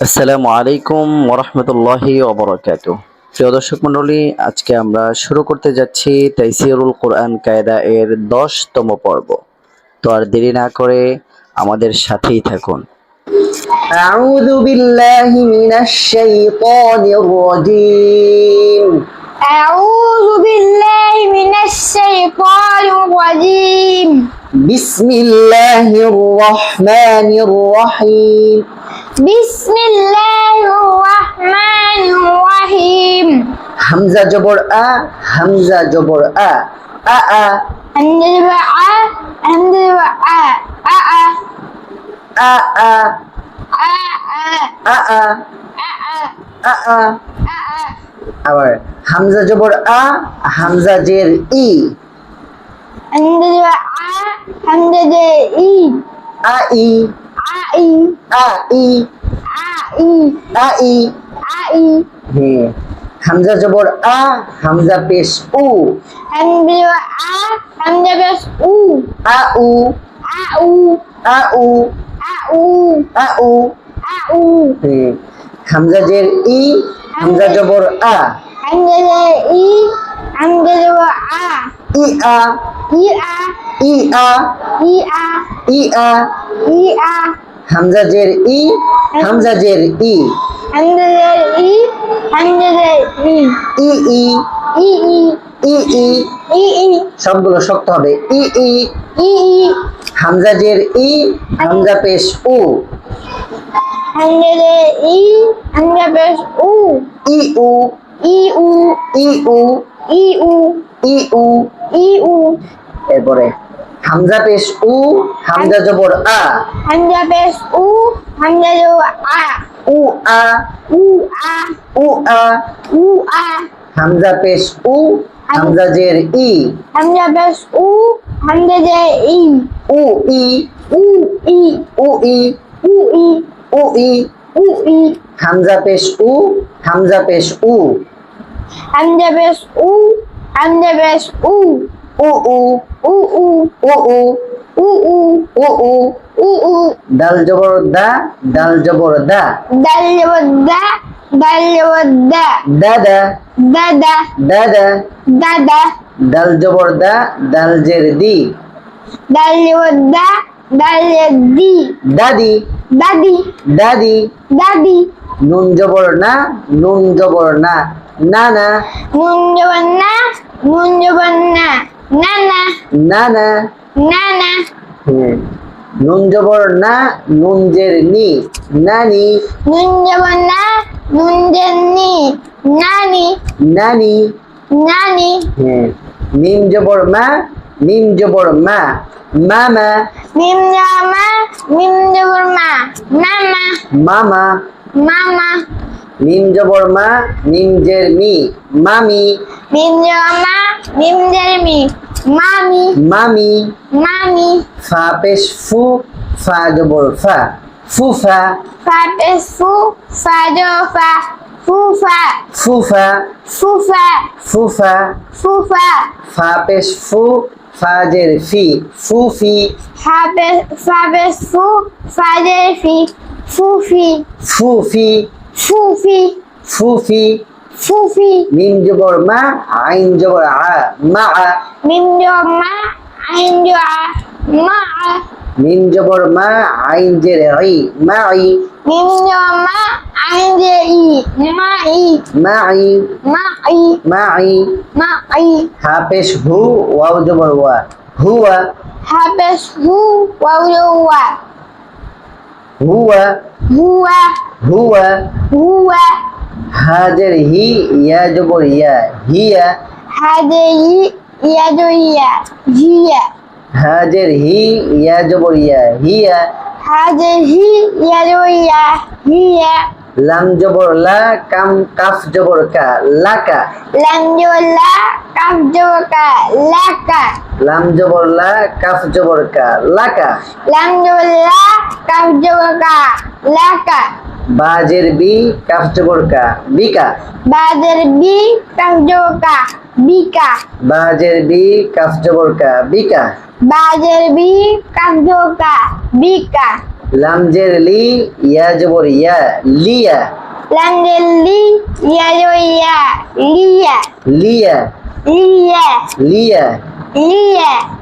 আসসালামু আলাইকুম ওরহমতুল্লাহি ওবরাকাত প্রিয় দর্শক মণ্ডলী আজকে আমরা শুরু করতে যাচ্ছি তাইসিরুল কোরআন কায়দা এর দশতম পর্ব তো আর দেরি না করে আমাদের সাথেই থাকুন أعوذ بالله من الشيطان الرجيم الرجيم بسم الله الرحمن الرحيم بسم الله الرحمن الرحيم হামজা জবর আ হামজা জবর আ আ আ حمد البعاء حمد البعاء أ أ আ আ أ أ আ আ أ আ أ আ أ أ আবার হামজা জবর আ হামজা জের ই Hamdede a hamdede i. A i. A i. A i. A i. A i. A i. হ্যাঁ হামজা জবর আ হামজা পেশ উ হামজা আ হামজা পেশ উ আ উ আ উ আ উ আ উ আ উ আ উ হামজা জের ই হামজা জবর আ হামজা জের ই আঙ্গে দেব আ। ই আ। ই আ। ই আ। ই আ। ই আ। ই আ। হামজা জের ই। হামজা জের ই। হামজা জের ই। হামজা জের ই। ই ই। ই ই। ই ই। ই ই। সবগুলো শক্ত হবে। ই ই। ই ই। হামজা জের ই। হামজা পেশ উ। হামজা জের ই। হামজা পেশ উ। ই উ। ই উ। ই উ। ই উ ই উ ই উ এরপরে হামজা পেশ উ হামজা জবর আ। হামজা পেশ উ হামজা জবর আ। উ আ। উ আ। উ আ। উ আ। হামজা পেশ উ হামজা জের ই। হামজা পেশ উ হামজা জের ই। উ ই। উ ই। উ ই। উ ই। উ ই। উ ই। হামজা পেশ উ হামজা পেশ উ। I'm u, best. Ooh, I'm u. U u, u u, u u, u u, u u, u u. Dal jabor da, dal jabor da. Dal jabor da, dal jabor da. Da da. Da da. Da da. Da da. Dal jabor da, dal jerdi. Dal jabor da, dal jerdi. Daddy. Daddy. Daddy. Daddy. নুন জবর না নুন জবর না না না। মূল্যবান না মূল্যবান না না না। না না। না না। নুন জবর না নুনজের নি নানি। নুন জবর না নুনজের নি নানি। নানি। নানি। নিম জবর মা নিম জবর মা মামা। নিম জবর মা নিম জবর মা মামা। মামা। মামা। নিমজ বর্মা মা মি মামি। মিম জবর মা মিম। জের মি মামি। মামি। মামি ফা পেশ ফু ফা জবর ফা ফুফা। ফা পেশ ফু ফা জবর ফা ফুফা। ফুফা। ফুফা। ফুফা। ফুফা। ফা পেশ ফু ফাজের ফি ফুফি। ফা পেশ ফা পেশ ফু ফাজের ফি ফুফি। ফুফি। Fufi. Fufi. Fufi. Mim jubur ma, ain jubur a, ma Mim jubur ma, ain jubur a, ma'a. Mim jubur ma, ain jubur i, ma Mim jubur ma, ain jubur i, Ma Ma'i. Ma Ma'i. Ma'i. Habis hu, waw jubur wa. Huwa. Habis hu, waw jubur wa. Huwa. Huwa. هو হুয়া هو হাজের হি ইয়া জবর ইয়া হিয়া هذه يدي هي হাজের হি ইয়া জবর ইয়া হিয়া هذه يدي هي লাম জবর লা কাম calf জবর কা লাকা لم يلا كفجوك لك লাম জবর লা কাফ জবর কা লাকা لم يلا كفجوك لك বাজের বি কাফ জবর কা লাকা বাজের বি কাফজবরকা বিকা। বাজের বি কাফজবরকা বিকা। বাজের বি কাফজবরকা বিকা। বাজের বি কাফজবরকা বিকা। লামজের লি ইয়াজবর ইয়া লিয়া। লামজের লি ইয়াজবর ইয়া লিয়া। লিয়া। লিয়া। লিয়া। লিয়া।